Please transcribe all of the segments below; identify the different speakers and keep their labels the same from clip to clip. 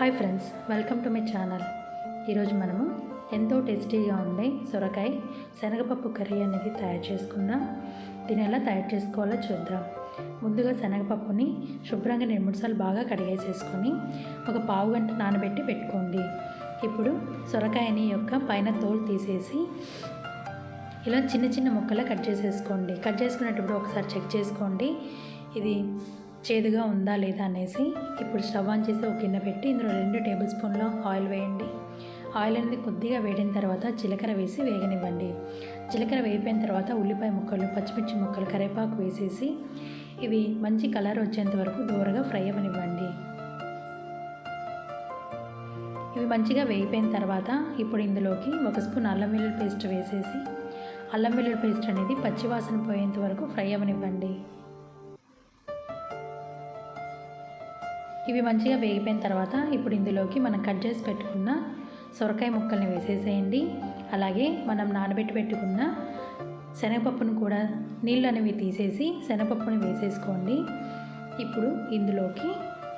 Speaker 1: Hi friends welcome to my channel. ఈరోజు మనము ఎంతో టేస్టీగా ఉండే సొరకాయ శనగపప్పు కర్రీ అనేది తయారు చేసుకుందాం. దీని ఎలా తయారు చేసుకోవాలో చూద్దాం. ముందుగా శనగపప్పుని శుభ్రంగా రెండు మూడు సార్లు బాగా కడిగేసేసుకొని ఒక పావు గంట నానబెట్టి పెట్టుకోండి. ఇప్పుడు సొరకాయని యొక్క పైన తోలు తీసేసి ఇలా చిన్న చిన్న ముక్కలా కట్ చేసేసుకోండి. కట్ చేసుకునేటప్పుడు ఒకసారి చెక్ చేసుకోండి. ఇది చేదుగా ఉందా లేదా అనేసి ఇప్పుడు స్టవ్ ఆన్ చేసి ఒక గిన్నె పెట్టి ఇందులో రెండు టేబుల్ స్పూన్ల ఆయిల్ వేయండి. ఆయిల్ అనేది కొద్దిగా వేడిన తర్వాత జీలకర్ర వేసి వేగనివ్వండి. జీలకర్ర వేగిపోయిన తర్వాత ఉల్లిపాయ ముక్కలు పచ్చిమిర్చి ముక్కలు కరివేపాకు వేసేసి ఇవి మంచి కలర్ వచ్చేంత వరకు దూరగా ఫ్రై అవ్వనివ్వండి. ఇవి మంచిగా వేగిపోయిన తర్వాత ఇప్పుడు ఇందులోకి ఒక స్పూన్ అల్లం వెల్లుల్లి పేస్ట్ వేసేసి అల్లం వెల్లుల్లి పేస్ట్ అనేది పచ్చివాసన పోయేంత వరకు ఫ్రై అవ్వనివ్వండి. ఇవి మంచిగా వేగిపోయిన తర్వాత ఇప్పుడు ఇందులోకి మనం కట్ చేసి పెట్టుకున్న సొరకాయ ముక్కల్ని వేసేసేయండి. అలాగే మనం నానబెట్టి పెట్టుకున్న శనగపప్పును కూడా నీళ్ళు అనేవి తీసేసి శనగపప్పుని వేసేసుకోండి. ఇప్పుడు ఇందులోకి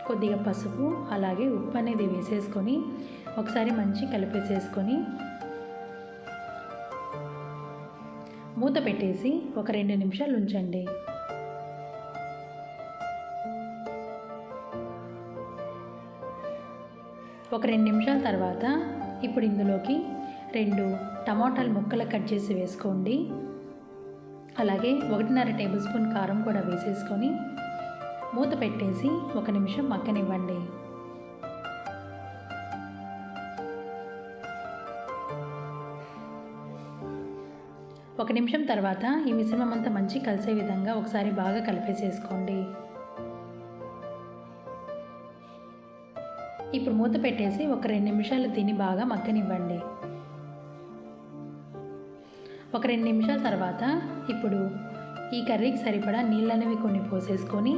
Speaker 1: కొద్దిగా పసుపు అలాగే ఉప్పు అనేది వేసేసుకొని ఒకసారి మంచి కలిపేసేసుకొని మూత పెట్టేసి ఒక రెండు నిమిషాలు ఉంచండి. ఒక రెండు నిమిషాల తర్వాత ఇప్పుడు ఇందులోకి రెండు టమాటాలు ముక్కలు కట్ చేసి వేసుకోండి. అలాగే ఒకటిన్నర టేబుల్ స్పూన్ కారం కూడా వేసేసుకొని మూత పెట్టేసి ఒక నిమిషం మక్కనివ్వండి ఒక నిమిషం తర్వాత ఈ మిశ్రమం అంతా మంచి కలిసే విధంగా ఒకసారి బాగా కలిపేసేసుకోండి. ఇప్పుడు మూత పెట్టేసి ఒక రెండు నిమిషాలు తిని బాగా మగ్గనివ్వండి. ఒక రెండు నిమిషాల తర్వాత ఇప్పుడు ఈ కర్రీకి సరిపడా నీళ్ళనేవి కొన్ని పోసేసుకొని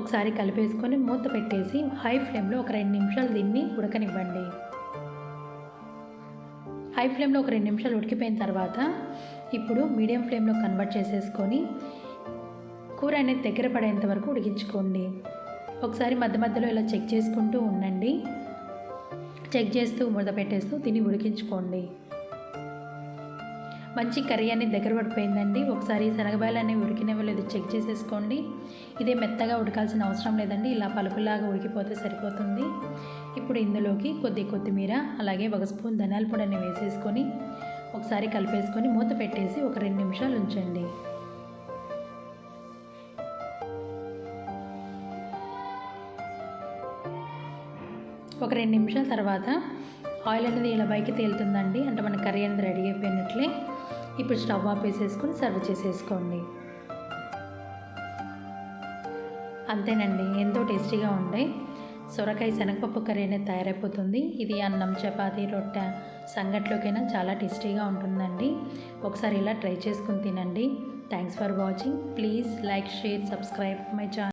Speaker 1: ఒకసారి కలిపేసుకొని మూత పెట్టేసి హై ఫ్లేమ్లో ఒక రెండు నిమిషాలు దీన్ని ఉడకనివ్వండి. హై ఫ్లేమ్లో ఒక రెండు నిమిషాలు ఉడికిపోయిన తర్వాత ఇప్పుడు మీడియం ఫ్లేమ్లో కన్వర్ట్ చేసేసుకొని కూర అనేది దగ్గర పడేంత వరకు ఉడికించుకోండి. ఒకసారి మధ్య మధ్యలో ఇలా చెక్ చేసుకుంటూ ఉండండి. చెక్ చేస్తూ ముద్ద పెట్టేస్తూ తిని ఉడికించుకోండి. మంచి కర్రీ అనేది దగ్గర పడిపోయిందండి. ఒకసారి శనగబాయలు అనేవి ఉడికినవి లేదు చెక్ చేసేసుకోండి. ఇదే మెత్తగా ఉడకాల్సిన అవసరం లేదండి. ఇలా పలుకులాగా ఉడికిపోతే సరిపోతుంది. ఇప్పుడు ఇందులోకి కొద్ది కొత్తిమీర అలాగే ఒక స్పూన్ ధనియాల పొడి అనేవి వేసేసుకొని ఒకసారి కలిపేసుకొని మూత పెట్టేసి ఒక రెండు నిమిషాలు ఉంచండి. ఒక రెండు నిమిషాల తర్వాత ఆయిల్ అనేది ఇలా పైకి తేలుతుందండి. అంటే మన కర్రీ అనేది రెడీ అయిపోయినట్లే. ఇప్పుడు స్టవ్ ఆఫ్ వేసేసుకొని సర్వ్ చేసేసుకోండి. అంతేనండి ఎంతో టేస్టీగా ఉండే సొరకాయ శనగపప్పు కర్రీ అనేది తయారైపోతుంది. ఇది అన్నం చపాతీ రొట్టె సంగట్లోకైనా చాలా టేస్టీగా ఉంటుందండి. ఒకసారి ఇలా ట్రై చేసుకుని తినండి. Thanks for watching please like share subscribe my channel